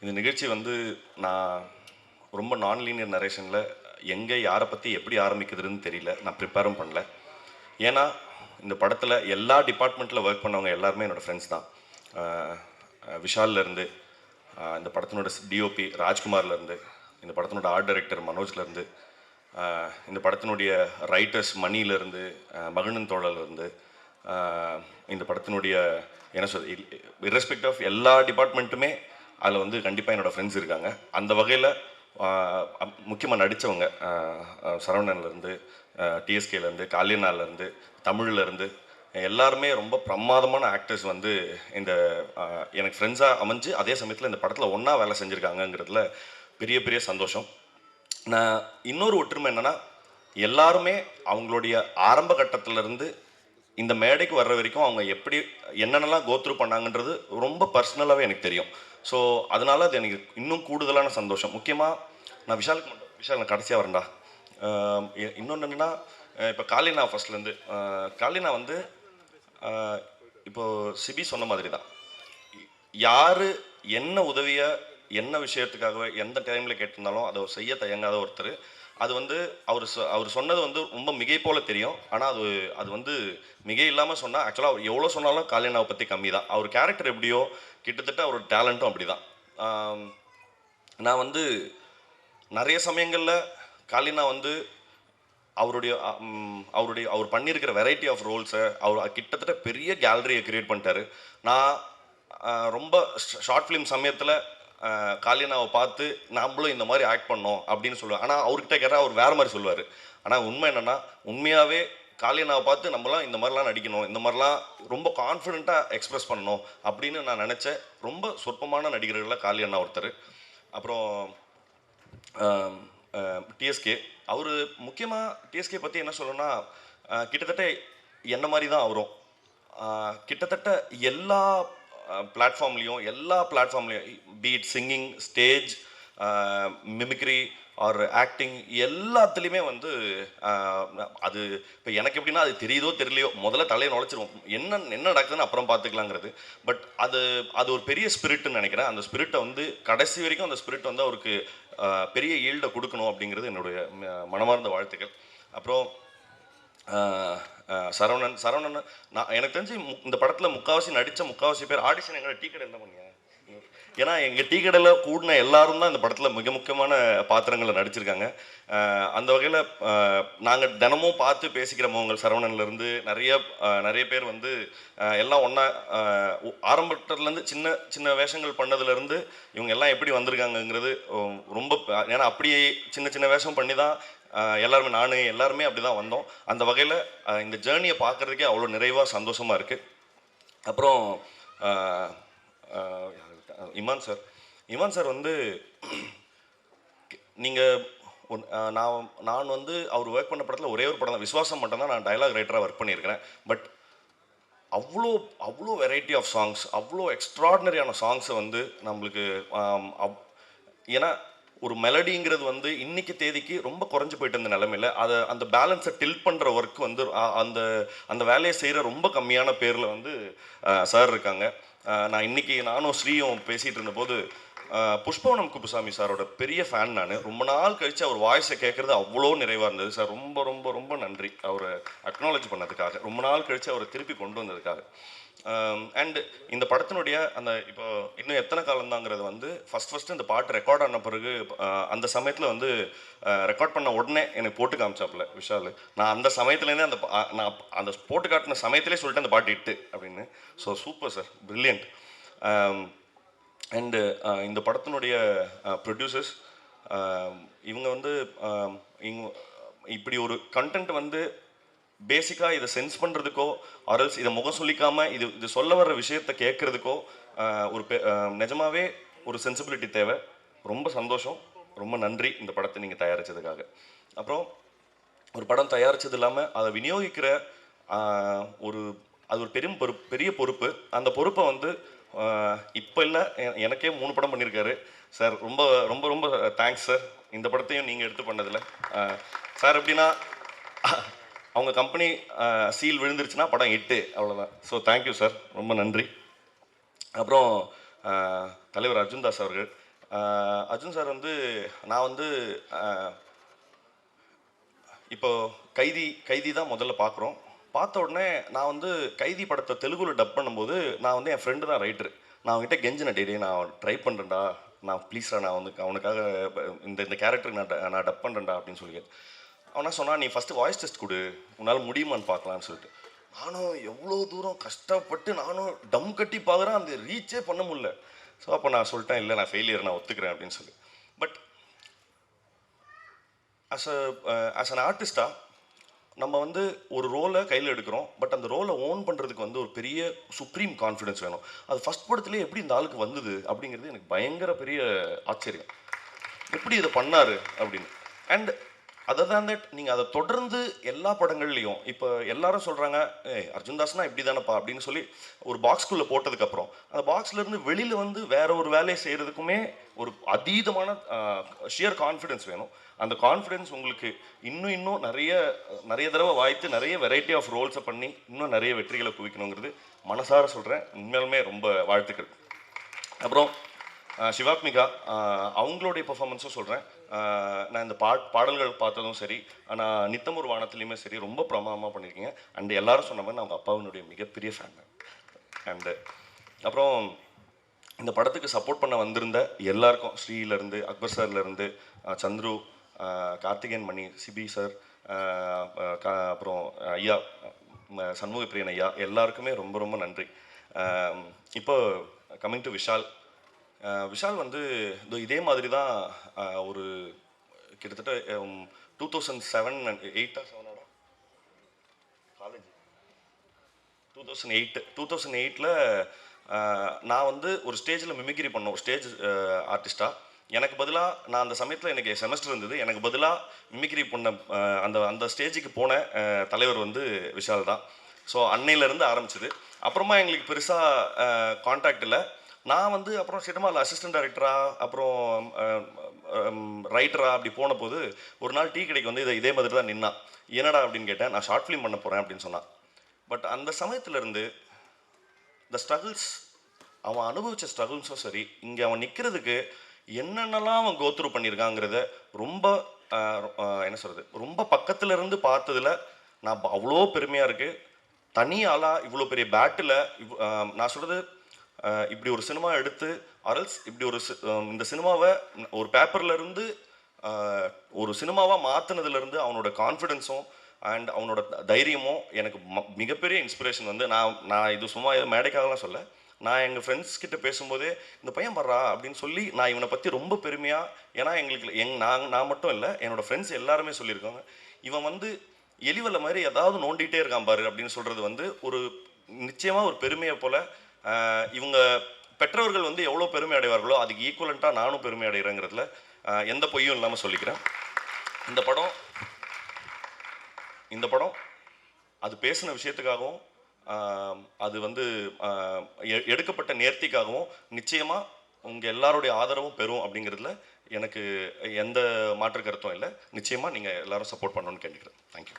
இந்த நிகழ்ச்சி வந்து நான் ரொம்ப நான் லீனியர் நரேஷனில் எங்கே யாரை பற்றி எப்படி ஆரம்பிக்குதுன்னு தெரியல. நான் ப்ரிப்பேரும் பண்ணல. ஏன்னா இந்த படத்தில் எல்லா டிபார்ட்மெண்ட்டில் ஒர்க் பண்ணவங்க எல்லாருமே என்னோடய ஃப்ரெண்ட்ஸ் தான். ஆஹ் விஷால்லேருந்து இந்த படத்தினோட டிஓபி ராஜ்குமார்லேருந்து இந்த படத்தினோட ஆர்ட் டைரக்டர் மனோஜ்லேருந்து இந்த படத்தினுடைய ரைட்டர்ஸ் மணியிலேருந்து மகனன் தோழலேருந்து இந்த படத்தினுடைய என்ன சொல் இர்ரெஸ்பெக்ட் ஆஃப் எல்லா டிபார்ட்மெண்ட்டுமே அதில் வந்து கண்டிப்பாக என்னோடய ஃப்ரெண்ட்ஸ் இருக்காங்க. அந்த வகையில் முக்கியமாக நடித்தவங்க சரவணன்லேருந்து டிஎஸ்கேலேருந்து காலியனாலேருந்து தமிழ்லேருந்து எல்லாருமே ரொம்ப பிரமாதமான ஆக்டர்ஸ் வந்து இந்த எனக்கு ஃப்ரெண்ட்ஸாக அமைஞ்சு அதே சமயத்தில் இந்த படத்தில் ஒன்றா வேலை செஞ்சுருக்காங்கங்கிறதுல பெரிய பெரிய சந்தோஷம். நான் இன்னொரு ஒற்றுமை என்னன்னா எல்லாருமே அவங்களுடைய ஆரம்ப கட்டத்திலேருந்து இந்த மேடைக்கு வர்ற வரைக்கும் அவங்க எப்படி என்னென்னலாம் கோத்ரூ பண்ணாங்கன்றது ரொம்ப பர்சனலாகவே எனக்கு தெரியும். ஸோ அதனால அது எனக்கு இன்னும் கூடுதலான சந்தோஷம். முக்கியமாக நான் விஷாலுக்கு மட்டும் விஷால் நான் கடைசியாக வரேன்டா. இன்னொன்று என்னென்னா இப்போ காலினா ஃபர்ஸ்ட்லேருந்து காலினா வந்து இப்போ சிபி சொன்ன மாதிரி தான் யார் என்ன உதவியை என்ன விஷயத்துக்காகவே எந்த டைமில் கேட்டிருந்தாலும் அதை செய்ய தயங்காத ஒருத்தர். அது வந்து அவர் அவர் சொன்னது வந்து ரொம்ப மிகை போல தெரியும். ஆனால் அது அது வந்து மிகை இல்லாமல் சொன்னால் ஆக்சுவலாக அவர் எவ்வளோ சொன்னாலும் காலினாவை பற்றி கம்மி தான் அவர் கேரக்டர் எப்படியோ கிட்டத்தட்ட அவர் டேலண்ட்டும் அப்படி தான் நான் வந்து நிறைய சமயங்களில் காலினா வந்து அவருடைய அவருடைய அவர் பண்ணியிருக்கிற வெரைட்டி ஆஃப் ரோல்ஸை அவர் கிட்டத்தட்ட பெரிய கேலரியை க்ரியேட் பண்ணிட்டாரு. நான் ரொம்ப ஷார்ட் ஃபிலிம் சமயத்தில் காளியண்ணாவை பார்த்து நாமளும் இந்த மாதிரி ஆக்ட் பண்ணோம் அப்படின்னு சொல்லுவேன் ஆனால் அவர்கிட்ட கேட்டால் அவர் வேறு மாதிரி சொல்லுவார். ஆனால் உண்மை என்னென்னா உண்மையாகவே காளியண்ணாவை பார்த்து நம்மளாம் இந்த மாதிரிலாம் நடிக்கணும் இந்த மாதிரிலாம் ரொம்ப கான்ஃபிடென்ட்டாக எக்ஸ்ப்ரெஸ் பண்ணணும் அப்படின்னு நான் நினச்ச ரொம்ப சொற்பமான நடிகர்களில் காளியண்ணா ஒருத்தர். அப்புறம் டிஎஸ்கே அவர் முக்கியமாக டிஎஸ்கே பற்றி என்ன சொல்லணும்னா கிட்டத்தட்ட என்ன மாதிரி தான் அவரும். கிட்டத்தட்ட எல்லா பிளாட்ஃபார்ம்லேயும் எல்லா பிளாட்ஃபார்ம்லேயும் beat singing stage mimicry or acting எல்லாத்துலேயுமே வந்து அது இப்போ எனக்கு எப்படின்னா அது தெரியுதோ தெரியலையோ முதல்ல தலையை நுழைச்சிருவோம். என்ன என்ன நடக்குதுன்னு அப்புறம் பார்த்துக்கலாங்கிறது. பட் அது அது ஒரு பெரிய ஸ்பிரிட்னு நினைக்கிறேன். அந்த ஸ்பிரிட்டை வந்து கடைசி வரைக்கும் அந்த ஸ்பிரிட் வந்து அவருக்கு பெரிய ஈல்டை கொடுக்கணும் அப்படிங்கிறது என்னுடைய மனமார்ந்த வாழ்த்துக்கள். அப்புறம் சரவணன் சரவணன் நான் எனக்கு தெரிஞ்சு இந்த படத்தில் முக்காவாசி நடித்த முக்காவாசி பேர் ஆடிஷன் எங்களை டீ கடை என்ன பண்ணீங்க. ஏன்னா எங்கள் டீ கடையில் கூடின எல்லாரும் தான் இந்த படத்தில் மிக முக்கியமான பாத்திரங்களை நடிச்சிருக்காங்க. அந்த வகையில் நாங்கள் தினமும் பார்த்து பேசிக்கிற முகங்கள் சரவணன்லேருந்து நிறைய நிறைய பேர் வந்து எல்லாம் ஒன்றா ஆரம்பத்துலேருந்து சின்ன சின்ன வேஷங்கள் பண்ணதுலேருந்து இவங்க எல்லாம் எப்படி வந்திருக்காங்கங்கிறது ரொம்ப ஏன்னா அப்படியே சின்ன சின்ன வேஷம் பண்ணி தான் எல்லாருமே நான் எல்லாருமே அப்படி தான் வந்தோம். அந்த வகையில் இந்த ஜேர்னியை பார்க்குறதுக்கே அவ்வளோ நிறைவாக சந்தோஷமாக இருக்குது அப்புறம் இமான் சார். இமான் சார் வந்து நீங்கள் நான் நான் வந்து அவர் ஒர்க் பண்ண படத்தில் ஒரே ஒரு படம் தான் விஸ்வாசம் மட்டும் தான் நான் டைலாக் ரைட்டராக ஒர்க் பண்ணியிருக்கிறேன். பட் அவ்வளோ அவ்வளோ வெரைட்டி ஆஃப் சாங்ஸ் அவ்வளோ எக்ஸ்ட்ராடினரியான சாங்ஸை வந்து நம்மளுக்கு அப்- ஏன்னா ஒரு மெலடிங்கிறது வந்து இன்னைக்கு தேதிக்கு ரொம்ப குறைஞ்சு போயிட்டு இருந்த நிலமையில அதை அந்த பேலன்ஸை டில் பண்ணுற ஒர்க் வந்து அந்த அந்த வேலையை செய்கிற ரொம்ப கம்மியான பேரில் வந்து சார் இருக்காங்க. நான் இன்னைக்கு நானும் ஸ்ரீயும் பேசிகிட்டு இருந்தபோது புஷ்பவனம் குப்புசாமி சாரோட பெரிய ஃபேன் நான். ரொம்ப நாள் கழித்து அவர் வாய்ஸை கேட்குறது அவ்வளோ நிறைவாக இருந்தது. சார் ரொம்ப ரொம்ப ரொம்ப நன்றி. அவரை அக்னாலஜ் பண்ணதுக்காக. ரொம்ப நாள் கழித்து அவரை திருப்பி கொண்டு வந்ததுக்காக. Um, அண்ட் இந்த படத்தினுடைய அந்த இப்போ இன்னும் எத்தனை காலம்தாங்கிறது வந்து ஃபஸ்ட் ஃபஸ்ட்டு இந்த பாட்டு ரெக்கார்ட் ஆன பிறகு அந்த சமயத்தில் வந்து ரெக்கார்ட் பண்ண உடனே எனக்கு போட்டு காமிச்சாப்புல விஷால். நான் அந்த சமயத்துலேருந்தே அந்த நான் அந்த போட்டு காட்டின சமயத்திலே சொல்லிட்டு அந்த பாட்டு இட்டு அப்படின்னு. So super sir brilliant and இந்த படத்தினுடைய ப்ரொடியூசர்ஸ் இவங்க வந்து இவங்க இப்படி ஒரு கண்டென்ட் வந்து பேசிக்காக இதை சென்ஸ் பண்ணுறதுக்கோ அரல்ஸ் இதை முகம் சொல்லிக்காமல் இது இது சொல்ல வர்ற விஷயத்த கேட்குறதுக்கோ ஒரு பெ- நிஜமாவே ஒரு சென்சிபிலிட்டி தேவை. ரொம்ப சந்தோஷம். ரொம்ப நன்றி இந்த படத்தை நீங்கள் தயாரித்ததுக்காக அப்புறம் ஒரு படம் தயாரித்தது இல்லாமல் அதை விநியோகிக்கிற ஒரு அது ஒரு பெரும் பொறுப்பு பெரிய பொறுப்பு. அந்த பொறுப்பை வந்து இப்போ இல்லை எனக்கே மூணு படம் பண்ணியிருக்காரு சார் ரொம்ப ரொம்ப ரொம்ப தேங்க்ஸ் சார் இந்த படத்தையும் நீங்கள் எடுத்து பண்ணதில். சார் எப்படின்னா அவங்க கம்பெனி சீல் விழுந்துருச்சுன்னா படம் எட்டு அவ்வளோதான் ஸோ தேங்க்யூ சார் ரொம்ப நன்றி. அப்புறம் தலைவர் அர்ஜுன் தாஸ் அவர்கள். அர்ஜுன் சார் வந்து நான் வந்து இப்போ கைதி கைதி தான் முதல்ல பார்க்குறோம். பார்த்த உடனே நான் வந்து கைதி படத்தை தெலுங்குல டப் பண்ணும்போது நான் வந்து என் ஃப்ரெண்டு தான் ரைட்டர் நான் அவன்கிட்ட கெஞ்சின டெய்லி நான் ட்ரை பண்ணுறேன்டா நான் ப்ளீஸ்டா நான் வந்து அவனுக்காக இந்த இந்த கேரக்டருக்கு நான் ட- நான் டப் பண்ணுறேன்டா அப்படின்னு சொல்லி அவனா சொன்னான் நீ ஃபஸ்ட்டு வாய்ஸ் டெஸ்ட் கொடு. உன்னால் முடியுமான்னு பார்க்கலான்னு சொல்லிட்டு. நானும் எவ்வளோ தூரம் கஷ்டப்பட்டு நானும் டம் கட்டி பார்க்குறேன் அந்த ரீச்சே பண்ண முடில ஸோ அப்போ நான் சொல்லிட்டேன் இல்லை நான் ஃபெயிலியர் நான் ஒத்துக்கிறேன் அப்படின்னு சொல்லி. But as a as an ஆர்டிஸ்டாக நம்ம வந்து ஒரு ரோலை கையில் எடுக்கிறோம். பட் அந்த ரோலை ஓன் பண்ணுறதுக்கு வந்து ஒரு பெரிய சுப்ரீம் கான்ஃபிடன்ஸ் வேணும். அது ஃபஸ்ட் படத்துலேயே எப்படி இந்த ஆளுக்கு வந்தது அப்படிங்கிறது எனக்கு பயங்கர பெரிய ஆச்சரியம். எப்படி இதை பண்ணார் அப்படின்னு. அண்ட் அதர் தான் தட் நீங்கள் அதை தொடர்ந்து எல்லா படங்கள்லையும் இப்போ எல்லாரும் சொல்கிறாங்க ஏ அர்ஜுன் தாஸ்னா இப்படி தானப்பா அப்படின்னு சொல்லி ஒரு பாக்ஸ்குள்ளே போட்டதுக்கப்புறம் அந்த பாக்ஸ்லேருந்து வெளியில் வந்து வேற ஒரு வேலையை செய்கிறதுக்குமே ஒரு அதீதமான ஷியர் கான்ஃபிடென்ஸ் வேணும். அந்த கான்ஃபிடென்ஸ் உங்களுக்கு இன்னும் இன்னும் நிறைய நிறைய தடவை வாய்த்து நிறைய வெரைட்டி ஆஃப் ரோல்ஸை பண்ணி இன்னும் நிறைய வெற்றிகளை குவிக்கணுங்கிறது மனசார சொல்கிறேன் உண்மையிலுமே ரொம்ப வாழ்த்துக்கள். அப்புறம் சிவாத்மிகா அவங்களுடைய பெர்ஃபார்மன்ஸும் சொல்கிறேன் நான் இந்த பா பாடல்கள் பார்த்ததும் சரி ஆனால் நித்தமூர் வானத்துலேயுமே சரி ரொம்ப பிரமாதமாக பண்ணியிருக்கீங்க அண்ட் எல்லாரும் சொன்ன மாதிரி நான் அவங்க அப்பாவினுடைய மிகப்பெரிய ஃபேன் அண்டு அப்புறம் இந்த படத்துக்கு சப்போர்ட் பண்ண வந்திருந்த எல்லாருக்கும் ஸ்ரீலேருந்து அக்பர் சார்லேருந்து சந்துரு கார்த்திகேயன் மணி சிபி சார் அப்புறம் ஐயா அஹ், சண்முக பிரியன் ஐயா எல்லாருக்குமே ரொம்ப ரொம்ப நன்றி. இப்போ கம்மிங் டு விஷால் விஷால் வந்து இதே மாதிரி தான் ஒரு கிட்டத்தட்ட டூ தௌசண்ட் செவன் அண்ட் எயிட்டா செவனோட college two thousand eight two thousand எயிட்டில் நான் வந்து ஒரு ஸ்டேஜில் மிமிக்ரி பண்ணோம் ஸ்டேஜ் ஆர்டிஸ்ட்டாக எனக்கு பதிலாக நான் அந்த சமயத்தில் எனக்கு செமஸ்டர் இருந்தது. எனக்கு பதிலாக மிமிக்ரி பண்ண அந்த அந்த ஸ்டேஜுக்கு போன தலைவர் வந்து விஷால் தான். ஸோ அன்னையிலேருந்து ஆரம்பிச்சது. அப்புறமா எங்களுக்கு பெருசாக காண்டாக்ட் இல்லை. நான் வந்து அப்புறம் சினிமாவில் அசிஸ்டன்ட் டைரக்டராக அப்புறம் ரைட்டரா அப்படி போன போது ஒரு நாள் டீ கடைக்கு வந்து இதை இதே மாதிரி தான் நின்னான். என்னடா அப்படின்னு கேட்டேன் நான் ஷார்ட் ஃபிலிம் பண்ண போகிறேன் அப்படின்னு சொன்னான். பட் அந்த சமயத்துல இருந்து த ஸ்ட்ரகிள்ஸ் அவன் அனுபவித்த ஸ்ட்ரகிள்ஸும் சரி இங்கே அவன் நிற்கிறதுக்கு என்னென்னலாம் அவன் கோத்ரூ பண்ணியிருக்காங்கிறத ரொம்ப என்ன சொல்கிறது ரொம்ப பக்கத்தில் இருந்து பார்த்ததுல நான் அவ்வளோ பெருமையாக இருக்குது தனி ஆளாக இவ்வளோ பெரிய பேட்டில் நான் சொல்கிறது இப்படி ஒரு சினிமா எடுத்து அரல்ஸ் இப்படி ஒரு சி- இந்த சினிமாவை ஒரு பேப்பர்ல இருந்து ஒரு சினிமாவாக மாற்றினதுலேருந்து அவனோட கான்ஃபிடென்ஸும் அண்ட் அவனோட த- தைரியமும் எனக்கு ம- மிகப்பெரிய இன்ஸ்பிரேஷன் வந்து நான் நான் இது சும்மா மேடைக்காகலாம் சொல்ல. நான் எங்கள் ஃப்ரெண்ட்ஸ் கிட்ட பேசும்போதே இந்த பையன் படுறா அப்படின்னு சொல்லி நான் இவனை பற்றி ரொம்ப பெருமையாக ஏன்னா எங்களுக்கு எங் நான் நான் மட்டும் இல்லை என்னோட ஃப்ரெண்ட்ஸ் எல்லாருமே சொல்லியிருக்காங்க. இவன் வந்து எலிவல்ல மாதிரி ஏதாவது நோண்டிகிட்டே இருக்கான் பாரு அப்படின்னு சொல்கிறது வந்து ஒரு நிச்சயமாக ஒரு பெருமையை போல் இவங்க பெற்றவர்கள் வந்து எவ்வளோ பெருமை அடைவார்களோ அதுக்கு ஈக்குவலண்ட்டாக நானும் பெருமை அடைகிறேங்கிறதுல எந்த பொய்யும் இல்லாமல் சொல்லிக்கிறேன். இந்த படம் இந்த படம் அது பேசின விஷயத்துக்காகவும் அது வந்து எ- எடுக்கப்பட்ட நேர்த்திக்காகவும் நிச்சயமாக உங்கள் எல்லாருடைய ஆதரவும் பெறும் அப்படிங்கிறதுல எனக்கு எந்த மாற்று கருத்தும் இல்லை. நிச்சயமாக நீங்கள் எல்லாரும் சப்போர்ட் பண்ணணும்னு கேட்டுக்கிறேன். தேங்க்யூ